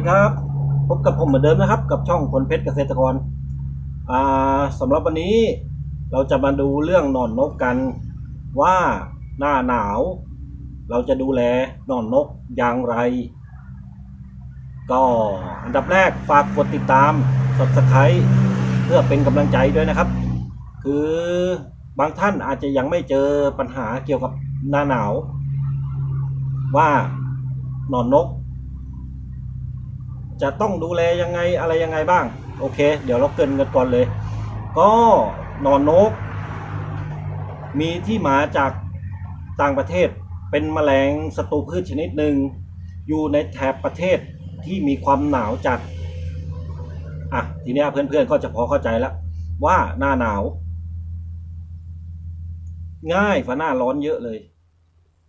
ดีครับ พบกับผมเหมือนเดิมนะครับ กับช่องคนเพชรเกษตรกรสำหรับวันนี้เราจะมาดูเรื่องหนอนนกกัน ว่าหน้าหนาว เราจะดูแลหนอนนกอย่างไร ก็อันดับแรกฝากกดติดตาม subscribe เพื่อเป็นกำลังใจด้วยนะครับ คือบางท่านอาจจะยังไม่เจอปัญหาเกี่ยวกับหน้าหนาว ว่าหนอนนก จะต้องดูแลยังไงอะไรยังไงบ้าง โอเค เดี๋ยวเราเกินกันก่อนเลย ก็นอนนก มีที่มาจากต่างประเทศเป็นแมลงศัตรูพืชชนิดหนึ่ง อยู่ในแถบประเทศที่มีความหนาวจัด อะ ทีนี้เพื่อนๆก็จะพอเข้าใจแล้ว ว่าหน้าหนาว ง่ายฝ่าหน้าร้อนเยอะเลย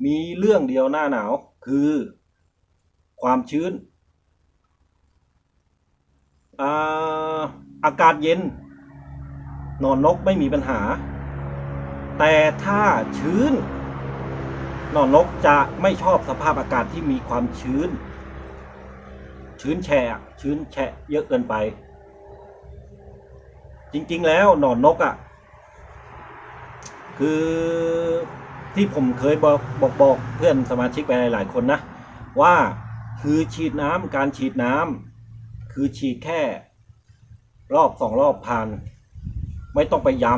มีเรื่องเดียวหน้าหนาวคือความชื้น อาอากาศเย็น นอนนกไม่มีปัญหา แต่ถ้าชื้น นอนนกจะไม่ชอบสภาพอากาศที่มีความชื้น ชื้นแฉะชื้นแฉะเยอะเกินไป จริง ๆ แล้วนอนนกอะ่ะ คือที่ผมเคยบอกบอกบอกเพื่อนสมาชิกไปหลาย ๆ คนนะ ว่าคือฉีดน้ำการฉีดน้ำ คือฉีดแค่ รอบสองรอบผ่าน ไม่ต้องไปย้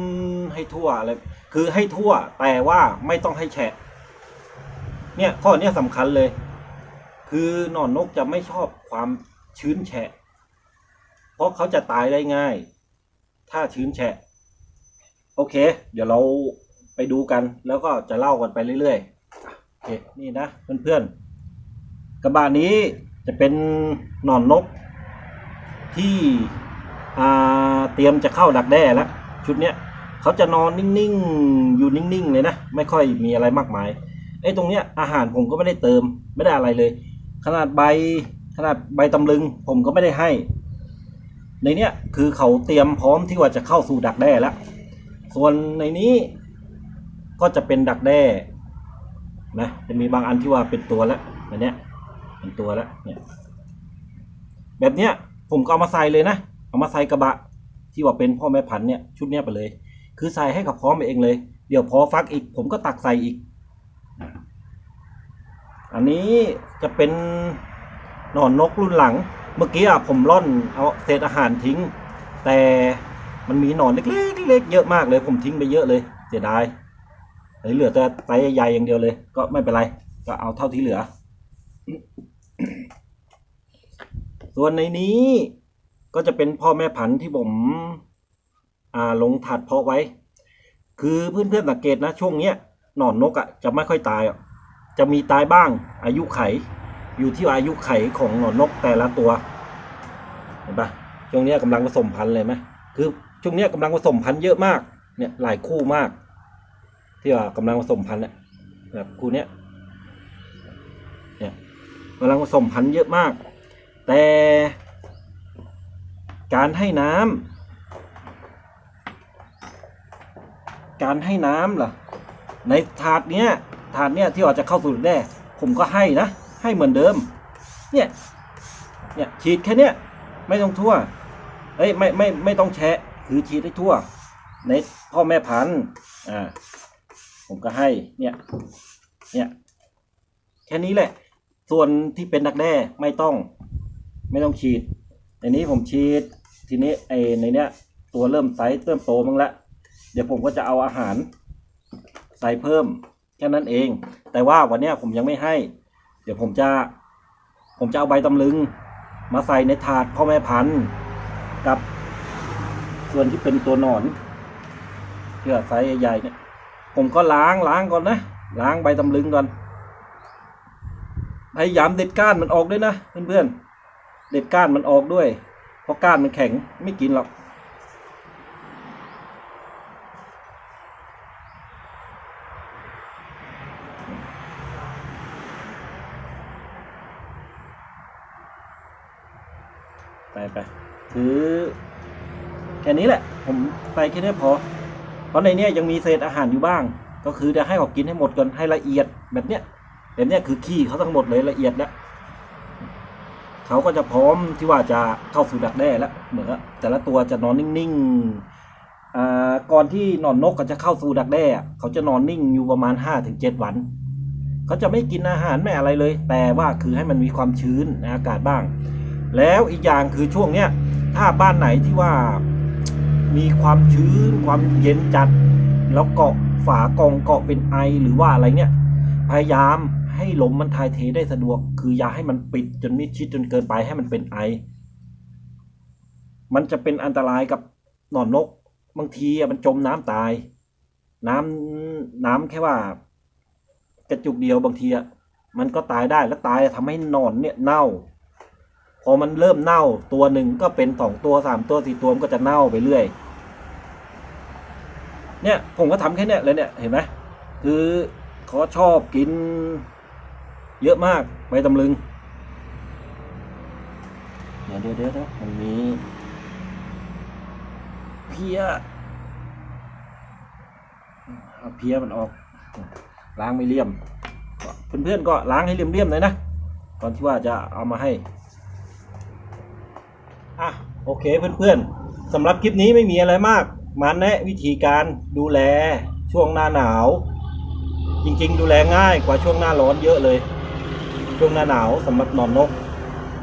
ำให้ทั่วอะไรคือให้ทั่วแต่ว่าไม่ต้องให้แฉะ เนี่ยข้อเนี้ยสำคัญเลย คือหนอนนกจะไม่ชอบความชื้นแฉะ เพราะเขาจะตายได้ง่าย ถ้าชื้นแฉะ โอเค เดี๋ยวเราไปดูกันแล้วก็จะเล่ากันไปเรื่อยๆโอเคนี่นะเพื่อนๆกระบะนี้ จะเป็นหนอนนกที่เตรียมจะเข้าดักแด้แล้วชุดเนี้ยเขาจะนอนนิ่งๆ อยู่นิ่งๆ เลยนะ ไม่ค่อยมีอะไรมากมายไอ้ตรงเนี้ยอาหารผมก็ไม่ได้เติมไม่ได้อะไรเลย ขนาดใบขนาดใบตำลึงผมก็ไม่ได้ให้ ในเนี้ยคือเขาเตรียมพร้อมที่ว่าจะเข้าสู่ดักแด้แล้วส่วนในนี้ก็จะเป็นดักแด้นะจะมีบางอันที่ว่าเป็นตัวแล้วอันเนี้ย เป็นตัวแล้วเนี่ยแบบเนี้ยผมก็เอามาใส่เลยนะ เอามาใส่กระบะ ที่ว่าเป็นพ่อแม่พันธุ์เนี่ยชุดเนี้ยไปเลย คือใส่ให้กับพร้อมไปเองเลย เดี๋ยวพอฟักอีก ผมก็ตักใส่อีก อันนี้จะเป็นหนอนนกรุ่นหลัง เมื่อกี้อะผมร่อนเอาเศษอาหารทิ้ง แต่มันมีหนอนเล็กๆเล็กๆเยอะมากเลย ผมทิ้งไปเยอะเลยเสียดายเหลือแต่ไซส์ใหญ่อย่างเดียวเลย ก็ไม่เป็นไร ก็เอาเท่าที่เหลือ ส่วนในนี้ก็จะเป็นพ่อแม่พันธุ์ที่ผมลงถัดเพาะไว้ คือเพื่อนๆสังเกตนะช่วงเนี้ยหนอนนกอะ่ะจะไม่ค่อยตายอะจะมีตายบ้างอายุไข อยู่ที่อายุไขของหนอนนกแต่ละตัว เห็นปะช่วงเนี้ยกำลังผสมพันธุ์เลยไหมคือช่วงเนี้ยกำลังผสมพันธุ์เยอะมาก เนี่ยหลายคู่มาก ที่ว่ากำลังผสมพันธุ์เนี่ยแบบคู่เนี้ยเนี่ยกำลังผสมพันธุ์เยอะมาก แต่การให้น้ำการให้น้ำล่ะ ในถาดเนี้ยถาดเนี้ยที่ว่าจะเข้าสู่แด้ผมก็ให้นะ ให้เหมือนเดิม เนี่ยเนี่ยฉีดแค่เนี้ยไม่ต้องทั่วเอ้ยไม่ไม่ไม่ต้องแชะคือฉีดให้ทั่ว ในพ่อแม่พันธุ์อ่าผมก็ให้เนี่ยเนี่ยแค่นี้แหละ ส่วนที่เป็นดักแด้ไม่ต้อง ไม่ต้องฉีดในนี้ผมฉีด ทีนี้ไอในเนี้ยตัวเริ่มไซส์เริ่มโตมั้งละเดี๋ยวผมก็จะเอาอาหารใส่เพิ่มแค่นั้นเอง แต่ว่าวันเนี้ยผมยังไม่ให้ เดี๋ยวผมจะ ผมจะเอาใบตำลึง มาใส่ในถาดพ่อแม่พันธุ์กับ ส่วนที่เป็นตัวหนอนเพื่อไซส์ใหญ่ๆเนี่ย ผมก็ล้างล้างก่อนนะล้างใบตำลึงก่อนพยายามเด็ดก้านมันออกด้วยนะเพื่อนๆ เด็ดก้านมันออกด้วย เพราะก้านมันแข็งไม่กินหรอกไปไปคือแค่นี้แหละ ผมไปแค่นี้พอ เพราะในนี้ยยังมีเศษอาหารอยู่บ้าง ก็คือจะให้เขากินให้หมดก่อนให้ละเอียดแบบเนี้ยแบบเนี้ยคือขี้เขาทั้งหมดเลยละเอียดแล้ว เขาก็จะพร้อมที่ว่าจะเข้าสู่ดักแด้แล้วเหมือนแต่ละตัวจะนอนนิ่งๆอ่าก่อนที่หนอนนกก็จะเข้าสู่ดักแด้เขาจะนอนนิ่งอยู่ประมาณ 5-7 วันเขาจะไม่กินอาหารไม่อะไรเลย แต่ว่าคือให้มันมีความชื้นในอากาศบ้าง แล้วอีกอย่างคือช่วงเนี้ยถ้าบ้านไหนที่ว่ามีความชื้นความเย็นจัด แล้วเกาะฝากองเกาะเป็นไอหรือว่าอะไรเนี่ยพยายาม ให้ลมมันถ่ายเทได้สะดวก คืออย่าให้มันปิดจนมิดชิดจนเกินไปให้มันเป็นไอ มันจะเป็นอันตรายกับหนอนนก บางทีมันจมน้ำตาย น้ำน้ำแค่ว่า กระจุกเดียวบางทีอะมันก็ตายได้แล้วตายทำให้หนอนเนี่ยเน่า พอมันเริ่มเน่าตัวหนึ่งก็เป็นสองตัวสามตัวสี่ตัวมันก็จะเน่าไปเรื่อย เนี่ยผมก็ทำแค่เนี้ยเลยเนี่ยเห็นไหมคือเขาชอบกิน เยอะมากใบตำลึง เดี๋ยวเดี๋ยวเดี๋ยวมันมีเพี้ยเอาเพี้ยมันออก ล้างไม่เลี่ยม เพื่อนๆก็ล้างให้เลี่ยมๆหน่อยนะก่อนที่ว่าจะเอามาให้อะโอเคเพื่อนๆสำหรับคลิปนี้ไม่มีอะไรมากมาแนะวิธีการดูแลช่วงหน้าหนาว จริงๆ ดูแลง่ายกว่าช่วงหน้าร้อนเยอะเลย ช่วงหน้าหนาวสำหรับหนอนนก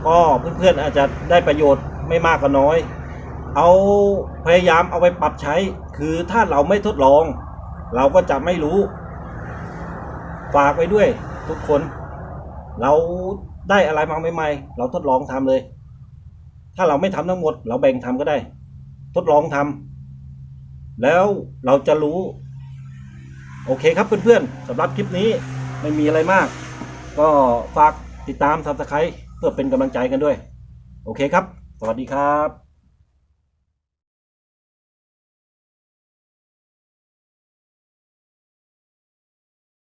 ก็เพื่อนๆอาจจะได้ประโยชน์ไม่มากก็น้อย เอาพยายามเอาไปปรับใช้ คือถ้าเราไม่ทดลอง เราก็จะไม่รู้ ฝากไว้ด้วยทุกคน เราได้อะไรมาใหม่ๆเราทดลองทำเลย ถ้าเราไม่ทำทั้งหมด เราแบ่งทำก็ได้ ทดลองทำแล้วเราจะรู้ โอเคครับเพื่อนๆสำหรับคลิปนี้ไม่มีอะไรมาก ก็ฝากติดตาม s u b สไครต์เพื่อเป็นกำลังใจกันด้วย โอเคครับ สวัสดีครับ